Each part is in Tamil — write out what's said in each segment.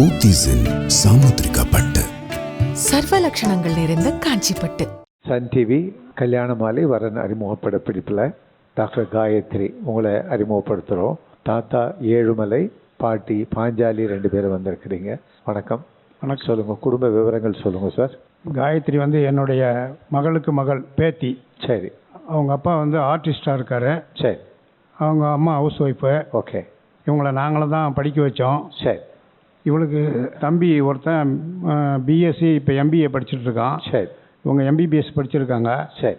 போத்தீஸின் சாமுத்திரிகா பட்டு சர்வ லட்சணங்கள் நிறைந்த காஞ்சிப்பட்டு. சன் டிவி கல்யாண மாலை வரன் அறிமுகப்பட பிடிப்பில் டாக்டர் காயத்ரி உங்களை அறிமுகப்படுத்துகிறோம் தாத்தா ஏழுமலை பாட்டி பாஞ்சாலி ரெண்டு பேரும் வந்திருக்கிறீங்க. வணக்கம். வணக்கம். சொல்லுங்கள் குடும்ப விவரங்கள் சொல்லுங்கள் சார். காயத்ரி வந்து என்னுடைய மகளுக்கு மகள் பேத்தி. சரி. அவங்க அப்பா வந்து ஆர்டிஸ்டாக இருக்கார். சரி. அவங்க அம்மா ஹவுஸ் ஒய்ஃபு. ஓகே. இவங்களை நாங்களும் தான் படிக்க வச்சோம். சரி. இவளுக்கு தம்பி ஒருத்தன் பிஎஸ்சி இப்போ எம்பிஏ படிச்சுட்டு இருக்கான். சரி. இவங்க எம்பிபிஎஸ் படிச்சிருக்காங்க. சரி.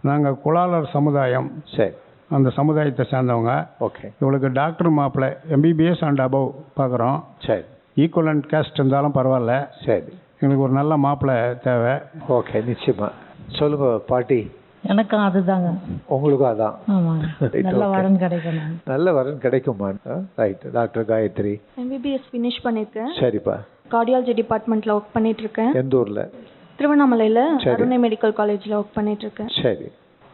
நாங்கள் குலாலர் சமுதாயம். சரி. அந்த சமுதாயத்தை சேர்ந்தவங்க. ஓகே. இவளுக்கு டாக்டர் மாப்பிள்ளை எம்பிபிஎஸ் அண்ட் அபவ் பார்க்குறோம் சரி. ஈக்குவலண்ட் கேஸ்ட் இருந்தாலும் பரவாயில்ல. சரி. எங்களுக்கு ஒரு நல்ல மாப்பிள்ளை தேவை. ஓகே நிச்சயமா. சொல்லுங்கள் பாட்டி. எனக்கும் அதுதாங்க. உங்களுக்கும் அதான். நல்ல. வரன் கிடைக்கணும். நல்ல வரன் கிடைக்குமா? Right doctor Gayathri. MBBS finish பண்ணியிருக்கேன் சரிப்பா. கார்டியாலஜி டிபார்ட்மெண்ட்டில் ஒர்க் பண்ணிட்டு இருக்கேன் எந்த ஊரில்? திருவண்ணாமலையில். அருணை மெடிக்கல் காலேஜில் ஒர்க் பண்ணிட்டு இருக்கேன் சரி.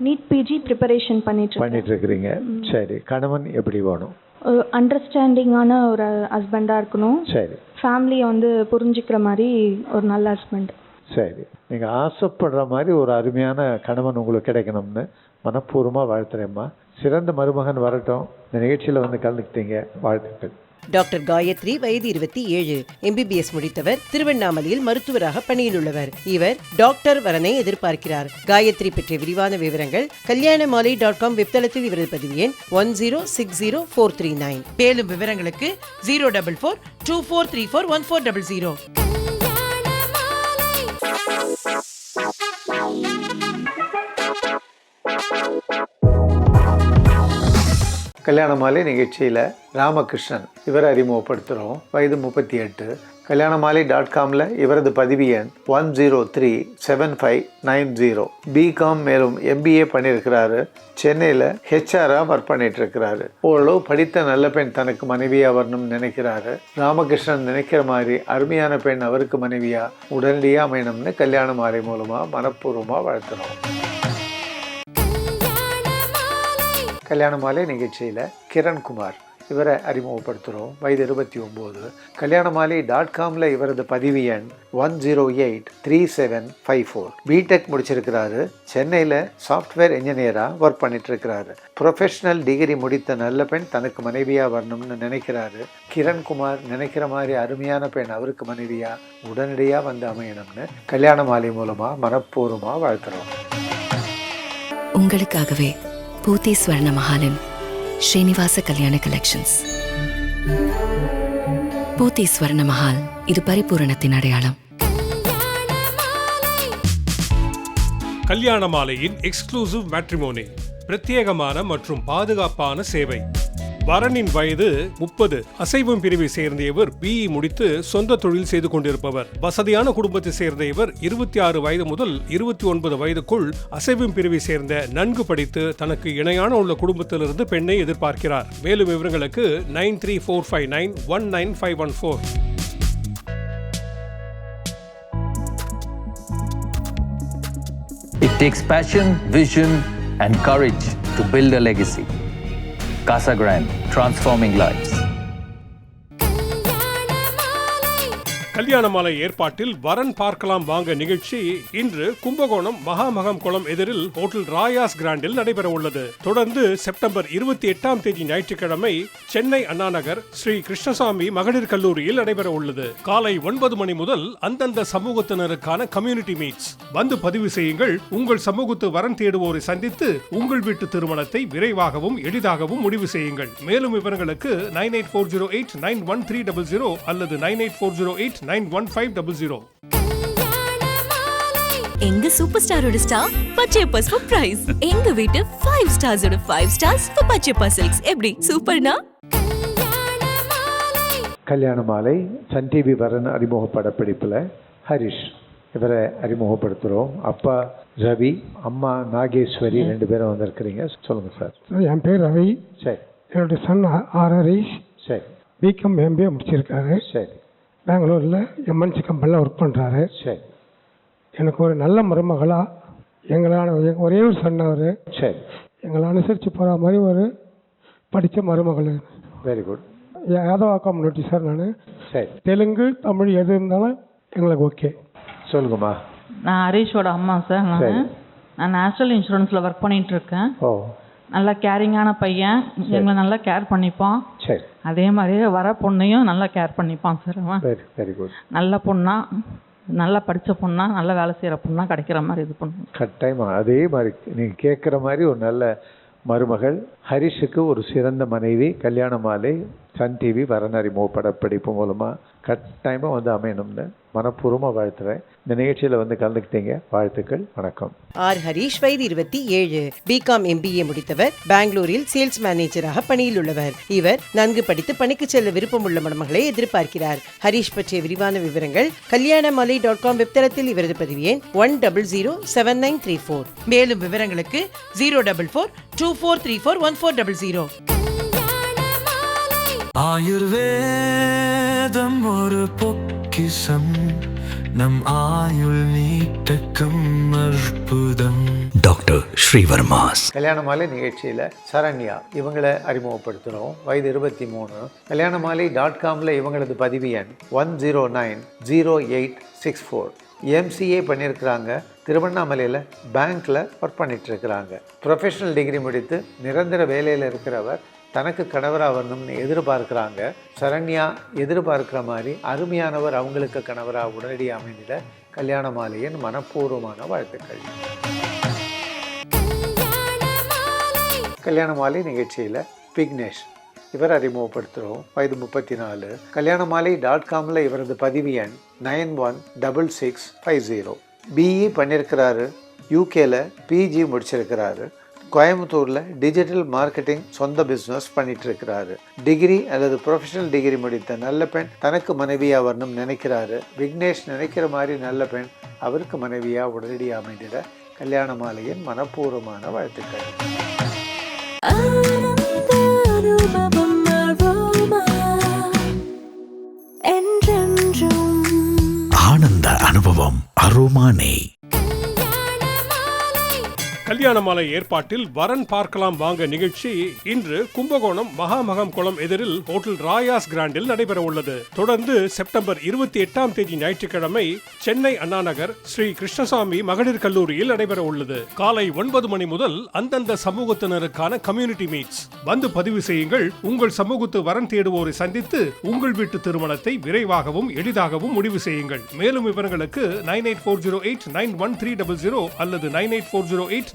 நீட் பிஜி ப்ரிப்பரேஷன் பண்ணிட்டு பண்ணிட்டு இருக்கிறீங்க சரி. கணவன் எப்படி வேணும்? ஒரு அண்டர்ஸ்டாண்டிங்கான ஒரு ஹஸ்பண்டாக இருக்கணும். சரி. ஃபேமிலியை வந்து புரிஞ்சுக்கிற மாதிரி ஒரு நல்ல ஹஸ்பண்ட் சரி. நீங்கள் ஆசைப்படுற மாதிரி ஒரு அருமையான கணவன் உங்களுக்கு கிடைக்கணும்னு மனப்பூர்வமாக வாழ்த்துறேம்மா. சிறந்த மருமகன் வரட்டும். இந்த நிகழ்ச்சியில் வந்து கலந்துக்கிட்டீங்க வாழ்த்துக்கள். டாக்டர் காயத்ரி வயது இருபத்தி ஏழு. எம்பிபிஎஸ் முடித்தவர் திருவண்ணாமலையில் மருத்துவராக பணியில் உள்ளவர் இவர் டாக்டர் வரனை எதிர்பார்க்கிறார். காயத்ரி பற்றிய விரிவான விவரங்கள் கல்யாண மாலை டாட் காம் வெப்தளத்தில் இவரது பதிவு எண் one zero six zero four three nine மேலும் விவரங்களுக்கு zero double four two four three four one four double zero Kalyana Malai நிகழ்ச்சியில் ராமகிருஷ்ணன் இவரை அறிமுகப்படுத்துகிறோம் வயது முப்பத்தி எட்டு. கல்யாண மாலை டாட் காமில் இவரது பதிவு எண் one zero three seven five nine zero B Com மேலும் எம்பிஏ பண்ணியிருக்கிறாரு சென்னையில் ஹெச்ஆராக ஒர்க் பண்ணிட்டு இருக்கிறாரு ஓரளவு படித்த நல்ல பெண் தனக்கு மனைவியாக வரணும்னு நினைக்கிறாரு. ராமகிருஷ்ணன் நினைக்கிற மாதிரி அருமையான பெண் அவருக்கு மனைவியாக உடனடியாக அமையணும்னு கல்யாண மாலை மூலமாக மனப்பூர்வமாக வாழ்த்துறோம். கல்யாண மாலை நிகழ்ச்சியில் கிரண்குமார். இவரை அறிமுகப்படுத்துகிறோம் வயது இருபத்தி ஒம்பது. கல்யாண மாலை டாட் காமில் இவரது பதிவு எண் one zero eight three seven five four B Tech முடிச்சிருக்கிறாரு. சென்னையில் சாஃப்ட்வேர் இன்ஜினியராக ஒர்க் பண்ணிட்டுருக்கிறாரு. ப்ரொஃபஷனல் டிகிரி முடித்த நல்ல பெண் தனக்கு மனைவியாக வரணும்னு நினைக்கிறாரு. கிரண்குமார் நினைக்கிற மாதிரி அருமையான பெண் அவருக்கு மனைவியாக உடனடியாக வந்து அமையணும்னு கல்யாண மாலை மூலமாக மனப்பூர்வமாக வாழ்த்துறோம். உங்களுக்காகவே பூத்தி ஸ்வர்ண மஹாலின் ஸ்ரீனிவாச கல்யாண கலெக்ஷன்ஸ் பூத்தி ஸ்வர்ண மஹால் இது பரிபூரணத்தின் அடையாளம். கல்யாண மாலையின் எக்ஸ்க்ளூசிவ் மேட்ரிமோனி பிரத்யேகமான மற்றும் பாதுகாப்பான சேவை. வரனின் வயது முப்பது. அசைவம் பிரிவை சேர்ந்த இவர் பிஇ முடித்து சொந்த தொழில் செய்து கொண்டிருப்பவர். வசதியான குடும்பத்தை சேர்ந்த இவர் இருபத்தி ஆறு வயது முதல் இருபத்தி ஒன்பது வயதுக்குள் அசைவம் பிரிவை சேர்ந்த நன்கு படித்து தனக்கு இணையான உள்ள குடும்பத்திலிருந்து பெண்ணை எதிர்பார்க்கிறார். மேலும் விவரங்களுக்கு nine three four five nine one nine five one four. It takes passion, vision, and courage to build a legacy. Casa Grande, transforming lives. Kalyanamalai ஏற்பாட்டில் வரன் பார்க்கலாம் வாங்க நிகழ்ச்சி. இன்று கும்பகோணம் மகாமகம் குளம் எதிரில் ஹோட்டல் ராயாஸ் கிராண்டில் நடைபெற உள்ளது. தொடர்ந்து செப்டம்பர் இருபத்தி எட்டாம் தேதி ஞாயிற்றுக்கிழமை சென்னை அண்ணாநகர் ஸ்ரீ கிருஷ்ணசாமி மகளிர் கல்லூரியில் நடைபெற உள்ளது. காலை ஒன்பது மணி முதல் அந்தந்த சமூகத்தினருக்கான கம்யூனிட்டி மீட்ஸ் வந்து பதிவு செய்யுங்கள். உங்கள் சமூகத்து வரன் தேடுவோரை சந்தித்து உங்கள் வீட்டு திருமணத்தை விரைவாகவும் எளிதாகவும் முடிவு செய்யுங்கள். மேலும் விவரங்களுக்கு nine eight four zero eight nine one three double zero அல்லது nine eight four zero eight nine one five double zero எங்க சூப்பர் ஸ்டாரோட ஸ்டார் பச்சையப்பஸ் ஃபார் பிரைஸ் எங்க வீட்டு five ஸ்டார்ஸோட five stars for Pachaiyappa silks எப்படி? சூப்பர்னா? கல்யாண மாலை சன் டிவி வரன் அறிமுகப்பட பிடிப்பில் ஹரிஷ் இவரை அறிமுகப்படுத்துகிறோம் அப்பா ரவி அம்மா நாகேஸ்வரி ரெண்டு பேரும் வந்திருக்கிறீங்க. சொல்லுங்கள் சார். என் பேர் ரவி. சரி. என்னுடைய சன் ஆர் ஹரீஷ் சரி. பிகாம் எம்பிஏ முடிச்சிருக்காரு. சரி. பெங்களூரில் எம்என்சி கம்பெனியில் ஒர்க் பண்ணுறாரு சரி. எனக்கு ஒரு நல்ல மருமகளாக எங்களால் ஒரே ஒரு சன் அவர் சரி. எங்களை அனுசரித்து போகிற மாதிரி ஒரு படித்த மருமகள். Very good Yadava community sir நான். சரி. தெலுங்கு தமிழ் எது இருந்தாலும் எங்களுக்கு ஓகே சொல்லுங்கம்மா. நான் ஹரீஷோட அம்மா சார். நான். நான் நேஷனல் இன்சூரன்ஸில் ஒர்க் பண்ணிட்டு இருக்கேன். ஓ. நல்லா கேரிங்கான பையன். எங்களை நல்லா கேர் பண்ணிப்பான். சரி. அதே மாதிரியே வர பொண்ணையும் நல்லா கேர் பண்ணிப்பான் சார் அவன் வெரி வெரி குட் நல்ல பொண்ணா நல்லா படித்த பொண்ணா நல்ல வேலை செய்கிற பொண்ணா கிடைக்கிற மாதிரி இது பண்ணுவோம் கட்டாயமா. அதே மாதிரி நீங்கள் கேட்குற மாதிரி ஒரு நல்ல மருமகள் ஹரிஷுக்கு ஒரு சிறந்த மனைவி கல்யாண மாலை சன் டிவி வரனறிமுக படப்பிடிப்பு மூலமாக கட்டாயமாக வந்து அமையணும்னு மனப்பூர்வமாக வாழ்த்துறேன். இந்த நிகழ்ச்சியில் வந்து கலந்துக்கிட்டீங்க. வாழ்த்துக்கள் வணக்கம். ஆர். ஹரீஷ் வயது இருபத்தி ஏழு. பிகாம் எம்பிஏ முடித்தவர். பெங்களூரில் சேல்ஸ் மேனேஜராக பணியில் உள்ளவர். இவர் நன்கு படித்து பணிக்கு செல்ல விருப்பமுள்ள மணமகளை எதிர்பார்க்கிறார். ஹரீஷ் பற்றிய விரிவான விவரங்கள் கல்யாணமாலை டாட் காம் வெப்தளத்தில் இவரது பதிவு எண் one double zero seven nine three four. மேலும் விவரங்களுக்கு zero double four two four three four one four double zero. ஆயுர்வேதம் ஒரு பொக்கிஷம். நம் ஆயுள் நீட்டக்கும் அற்புதம். டாக்டர் ஸ்ரீவர்மாஸ். கல்யாண மாலை நிகழ்ச்சியில் சரண்யா இவங்களை அறிமுகப்படுத்துகிறோம் வயது இருபத்தி மூணு. கல்யாண மாலை டாட் காமில் இவங்களது பதிவு எண் one zero nine zero eight six four MCA பண்ணியிருக்கிறாங்க திருவண்ணாமலையில் பேங்க்கில் ஒர்க் பண்ணிட்டு இருக்கிறாங்க. ப்ரொஃபஷனல் டிகிரி முடித்து நிரந்தர வேலையில் இருக்கிறவர் தனக்கு கணவராக வரணும்னு எதிர்பார்க்குறாங்க. சரண்யா எதிர்பார்க்குற மாதிரி அருமையானவர் அவங்களுக்கு கணவராக உடனடியாக அமைந்திட கல்யாண மாலையின் மனப்பூர்வமான வாழ்த்துக்கள். கல்யாண மாலை நிகழ்ச்சியில் விக்னேஷ். இவர் அறிமுகப்படுத்துகிறோம் வயது முப்பத்தி நாலு கல்யாண மாலை டாட் காமில் இவரது பதிவு எண் nine one double six five zero. BE பண்ணியிருக்கிறாரு யூகேல பிஜி முடிச்சிருக்கிறாரு. கோயம்புத்தூரில் டிஜிட்டல் மார்க்கெட்டிங் சொந்த பிஸ்னஸ் பண்ணிட்டு இருக்கிறாரு டிகிரி அல்லது ப்ரொஃபஷனல் டிகிரி முடித்த நல்ல பெண் தனக்கு மனைவியாக வரணும் நினைக்கிறாரு. விக்னேஷ் நினைக்கிற மாதிரி நல்ல பெண் அவருக்கு மனைவியாக உடனடியாக அமைந்திட கல்யாண மாலையின் மனப்பூர்வமான வாழ்த்துக்கள். ஆனந்த அனுபவம் அருமானே கல்யாண மாலை ஏற்பாட்டில் வரன் பார்க்கலாம் வாங்க நிகழ்ச்சி. இன்று கும்பகோணம் மகாமகம் குளம் எதிரில் ஹோட்டல் ராயாஸ் கிராண்டில் நடைபெற உள்ளது. தொடர்ந்து செப்டம்பர் இருபத்தி எட்டாம் தேதி ஞாயிற்றுக்கிழமை சென்னை அண்ணாநகர் ஸ்ரீ கிருஷ்ணசாமி மகளிர் கல்லூரியில் நடைபெற உள்ளது. காலை ஒன்பது மணி முதல் அந்தந்த சமூகத்தினருக்கான கம்யூனிட்டி மீட்ஸ் வந்து பதிவு செய்யுங்கள். உங்கள் சமூகத்து வரன் தேடுவோரை சந்தித்து உங்கள் வீட்டு திருமணத்தை விரைவாகவும் எளிதாகவும் முடிவு செய்யுங்கள். மேலும் விவரங்களுக்கு nine eight four zero eight nine one three double zero அல்லது nine eight four zero eight